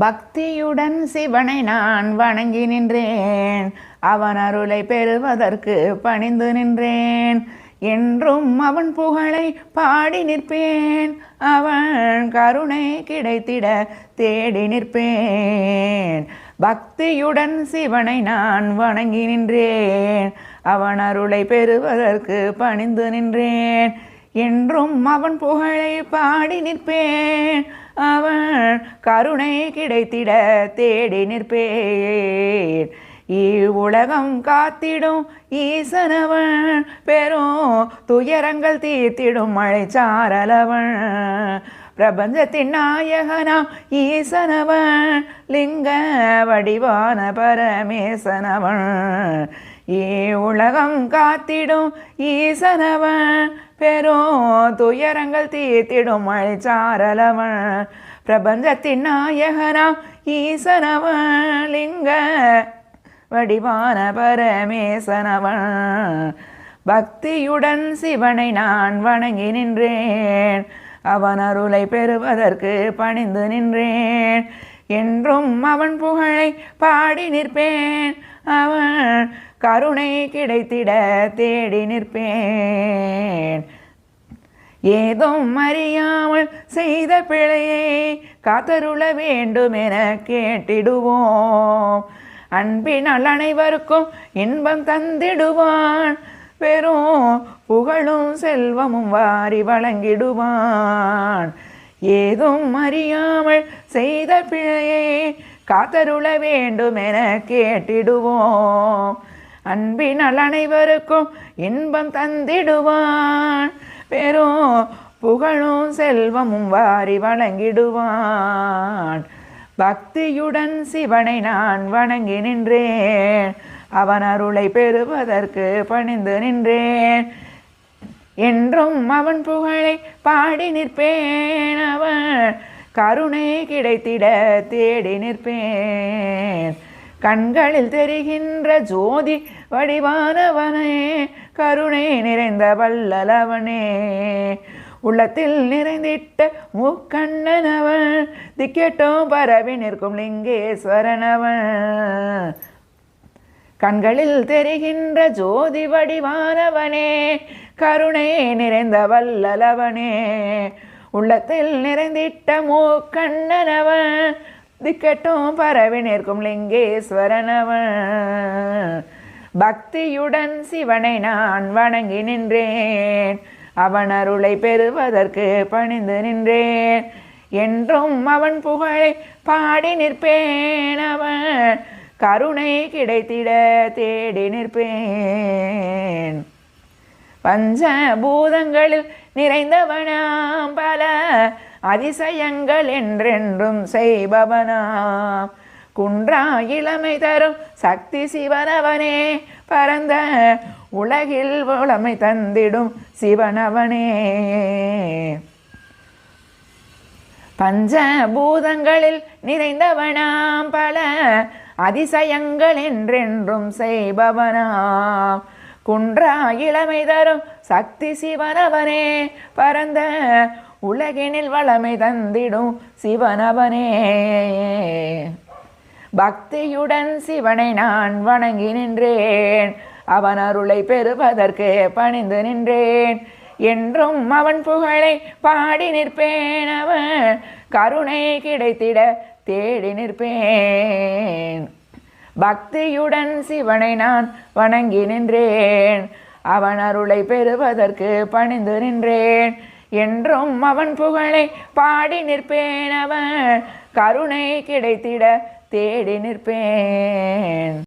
பக்தியுடன் சிவனை நான் வணங்கி நின்றேன். அவன் அருளை பெறுவதற்கு பணிந்து நின்றேன். என்றும் அவன் புகழை பாடி நிற்பேன். அவன் கருணை கிடைத்திட தேடி நிற்பேன். பக்தியுடன் சிவனை நான் வணங்கி நின்றேன். அவன் அருளை பெறுவதற்கு பணிந்து நின்றேன். என்றும் அவன் புகழை பாடி நிற்பேன். அவள் கருணை கிடைத்திட தேடி நிற்பேன். இவ்வுலகம் காத்திடும் ஈசனவன் பெரும் துயரங்கள் தீர்த்திடும் மழைச்சாரலவன் பிரபஞ்சத்தின் நாயகனாம் ஈசனவன் லிங்க வடிவான பரமேசனவன் ஏ உலகம் காத்திடும் ஈசனவன் பெரும் துயரங்கள் தீர்த்திடும் மழைச்சாரலவன் பிரபஞ்சத்தின் நாயகனாம் ஈசனவன் லிங்க வடிவான பரமேசனவன் பக்தியுடன் சிவனை நான் வணங்கி நின்றேன் அவன் அருளை பெறுவதற்கு பணிந்து நின்றேன் என்றும் அவன் புகழை பாடி நிற்பேன் அவன் கருணை கிடைத்திட தேடி நிற்பேன். ஏதும் அறியாமல் செய்த பிழையை காத்தருள வேண்டும் என கேட்டிடுவோம். அன்பினால் அனைவருக்கும் இன்பம் தந்திடுவான். பெரும் புகழும் செல்வமும் வாரி வழங்கிடுவான். ஏதும் அறியாமல் செய்த பிழையை காத்தருள வேண்டும் என கேட்டிடுவோம். அன்பினால் அனைவருக்கும் இன்பம் தந்திடுவான். பெரும் புகழும் செல்வமும் வாரி வழங்கிடுவான் பக்தியுடன் சிவனை நான் வணங்கி நின்றேன். அவன் அருளை பெறுவதற்கு பணிந்து நின்றேன். என்றும் அவன் புகழை பாடி நிற்பேன் அவன். கருணை கிடைத்திட தேடி நிற்பேன். கண்களில் தெரிகின்ற ஜோதி வடிவானவனே கருணை நிறைந்த வல்லலவனே. உள்ளத்தில் நிறைந்திட்ட முக்கண்ணனவன் திக்கெட்டும் பரவி நிற்கும் லிங்கேஸ்வரனவன். கண்களில் தெரிகின்ற ஜோதி வடிவானவனே கருணை நிறைந்த வல்லலவனே. உள்ளத்தில் நிறைந்திட்ட மூக்கண்ணனவன் திக்கட்டும் பரவி நிற்கும் லிங்கேஸ்வரனவன். பக்தியுடன் சிவனை நான் வணங்கி நின்றேன். அவன் அருளை பெறுவதற்கு பணிந்து நின்றேன். என்றும் அவன் புகழை பாடி நிற்பேன் அவன். கருணை கிடைத்திட தேடி நிற்பேன். பஞ்சபூதங்களில் நிறைந்தவனாம் பல அதிசயங்கள் என்றென்றும் செய்பவனாம். குன்றா இளமை தரும் சக்தி சிவனவனே பரந்த உலகில் உளமை தந்திடும் சிவனவனே. பஞ்சபூதங்களில் நிறைந்தவனாம் பல அதிசயங்கள் என்றென்றும் செய்பவனாம். குன்றா இளமை தரும் சக்தி சிவனவனே பரந்த உலகினில் வளமை தந்திடும் சிவனவனே. பக்தியுடன் சிவனை நான் வணங்கி நின்றேன் அவன் அருளை பெறுவதற்கு பணிந்து நின்றேன். என்றும் அவன் புகழை பாடி நிற்பேன் அவன் கருணை கிடைத்திட தேடி நிற்பேன். பக்தியுடன் சிவனை நான் வணங்கி நின்றேன். அவன் அருளை பெறுவதற்கு பணிந்து நின்றேன். என்றும் அவன் புகழை பாடி நிற்பேன் அவன். கருணை கிடைத்திட தேடி நிற்பேன்.